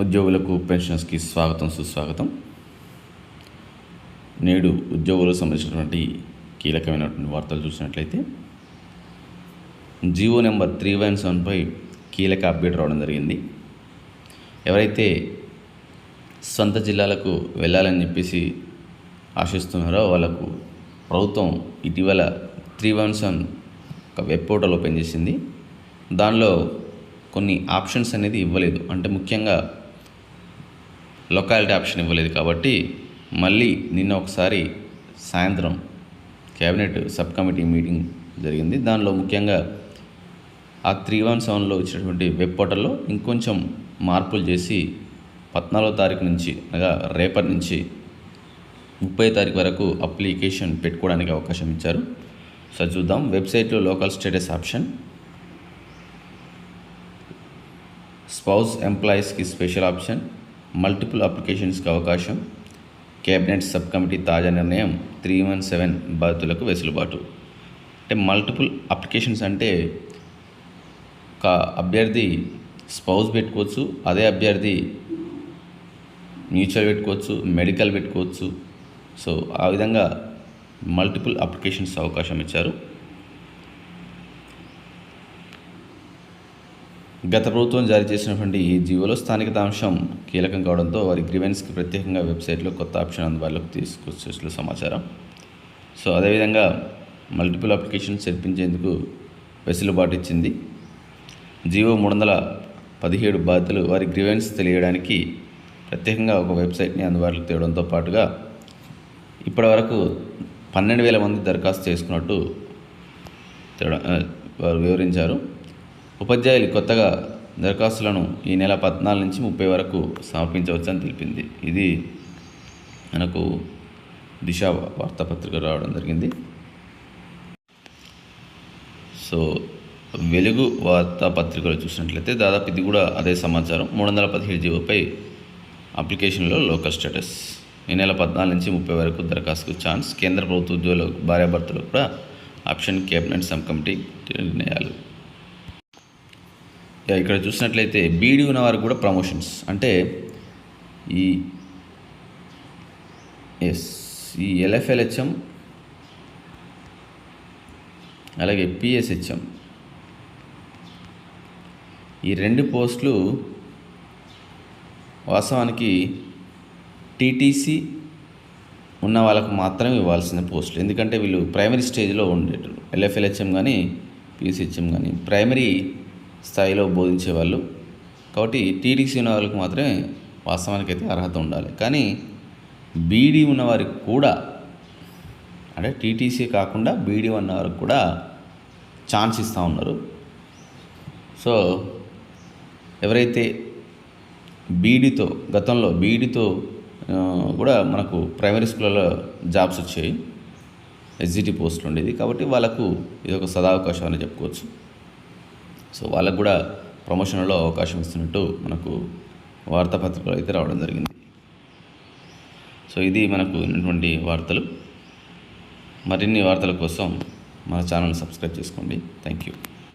ఉద్యోగులకు పెన్షన్స్కి స్వాగతం సుస్వాగతం. నేడు ఉద్యోగులకు సంబంధించినటువంటి కీలకమైనటువంటి వార్తలు చూసినట్లయితే జియో నెంబర్ త్రీ వన్ సెవెన్పై కీలక అప్డేట్ రావడం జరిగింది. ఎవరైతే సొంత జిల్లాలకు వెళ్ళాలని చెప్పేసి ఆశిస్తున్నారో వాళ్ళకు ప్రభుత్వం ఇటీవల త్రీ వన్ సెవెన్ ఒక వెబ్ పోర్టల్ ఓపెన్ చేసింది. దానిలో కొన్ని ఆప్షన్స్ అనేది ఇవ్వలేదు. అంటే ముఖ్యంగా లొకాలిటీ ఆప్షన్ ఇవ్వలేదు కాబట్టి మళ్ళీ నిన్న ఒకసారి సాయంత్రం క్యాబినెట్ సబ్ కమిటీ మీటింగ్ జరిగింది. దానిలో ముఖ్యంగా ఆ త్రీ వన్ సెవెన్లో ఇచ్చినటువంటి వెబ్ పోర్టల్లో ఇంకొంచెం మార్పులు చేసి పద్నాలుగో తారీఖు నుంచి అనగా రేపటి నుంచి ముప్పై తారీఖు వరకు అప్లికేషన్ పెట్టుకోవడానికి అవకాశం ఇచ్చారు. సో చూద్దాం. వెబ్సైట్లో లోకల్ స్టేటస్ ఆప్షన్ స్పౌస్ ఎంప్లాయీస్కి స్పెషల్ ఆప్షన్ మల్టిపుల్ అప్లికేషన్స్కి అవకాశం. కేబినెట్ సబ్ కమిటీ తాజా నిర్ణయం త్రీ వన్ సెవెన్ బాధితులకు వెసులుబాటు. అంటే మల్టిపుల్ అప్లికేషన్స్ అంటే ఒక అభ్యర్థి స్పౌస్ పెట్టుకోవచ్చు అదే అభ్యర్థి మ్యూచువల్ పెట్టుకోవచ్చు మెడికల్ పెట్టుకోవచ్చు. సో ఆ విధంగా మల్టిపుల్ అప్లికేషన్స్ అవకాశం ఇచ్చారు. గత ప్రభుత్వం జారీ చేసినటువంటి ఈ జీవోలో స్థానికత అంశం కీలకం కావడంతో వారి గ్రీవెన్స్కి ప్రత్యేకంగా వెబ్సైట్లో కొత్త ఆప్షన్ అందుబాటులోకి తీసుకొచ్చినట్లు సమాచారం. సో అదేవిధంగా మల్టిపుల్ అప్లికేషన్స్ తెప్పించేందుకు వెసులుబాటు ఇచ్చింది. జియో మూడు వందల పదిహేడు బాధితులు వారి గ్రీవెన్స్ తెలియడానికి ప్రత్యేకంగా ఒక వెబ్సైట్ని అందుబాటులోకి తేవడంతో పాటుగా ఇప్పటివరకు పన్నెండు వేల మంది దరఖాస్తు చేసుకున్నట్టు వారు వివరించారు. ఉపాధ్యాయులు కొత్తగా దరఖాస్తులను ఈ నెల పద్నాలుగు నుంచి ముప్పై వరకు సమర్పించవచ్చని తెలిపింది. ఇది మనకు దిశ వార్తాపత్రిక రావడం జరిగింది. సో వెలుగు వార్తాపత్రికలు చూసినట్లయితే దాదాపు ఇది కూడా అదే సమాచారం. మూడు వందల పదిహేడు జీవోపై అప్లికేషన్లో లోకల్ స్టేటస్. ఈ నెల పద్నాలుగు నుంచి ముప్పై వరకు దరఖాస్తుకు ఛాన్స్. కేంద్ర ప్రభుత్వ ఉద్యోగులు భార్యాభర్తలు కూడా ఆప్షన్ కేబినెట్ సబ్ కమిటీ నిర్ణయాలు. ఇక్కడ చూసినట్లయితే బీడీ ఉన్న వారికి కూడా ప్రమోషన్స్. అంటే ఈ ఎస్ ఈ ఎల్ఎఫ్ఎల్హెచ్ఎం అలాగే పిఎస్హెచ్ఎం. ఈ రెండు పోస్టులు వాస్తవానికి టీటీసీ ఉన్న వాళ్ళకు మాత్రమే ఇవ్వాల్సిన పోస్టులు. ఎందుకంటే వీళ్ళు ప్రైమరీ స్టేజ్లో ఉండేటారు ఎల్ఎఫ్ఎల్హెచ్ఎం కానీ పిఎస్హెచ్ఎం కానీ ప్రైమరీ స్థాయిలో బోధించే వాళ్ళు కాబట్టి టీడీసీ ఉన్న వాళ్ళకి మాత్రమే వాస్తవానికి అయితే అర్హత ఉండాలి. కానీ బీడీ ఉన్నవారికి కూడా అంటే టీటీసీ కాకుండా బీడీ ఉన్నవారికి కూడా ఛాన్స్ ఇస్తూ ఉన్నారు. సో ఎవరైతే బీడీతో గతంలో బీడీతో కూడా మనకు ప్రైమరీ స్కూళ్ళలో జాబ్స్ వచ్చాయి. ఎస్జిటి పోస్టులు ఉండేది. కాబట్టి వాళ్ళకు ఇది ఒక సదావకాశం అని చెప్పుకోవచ్చు. సో వాళ్ళకు కూడా ప్రమోషన్లో అవకాశం ఇస్తున్నట్టు మనకు వార్తాపత్రికలు అయితే రావడం జరిగింది. సో ఇది మనకు ఉన్నటువంటి వార్తలు. మరిన్ని వార్తల కోసం మన ఛానల్ సబ్స్క్రైబ్ చేసుకోండి. Thank you.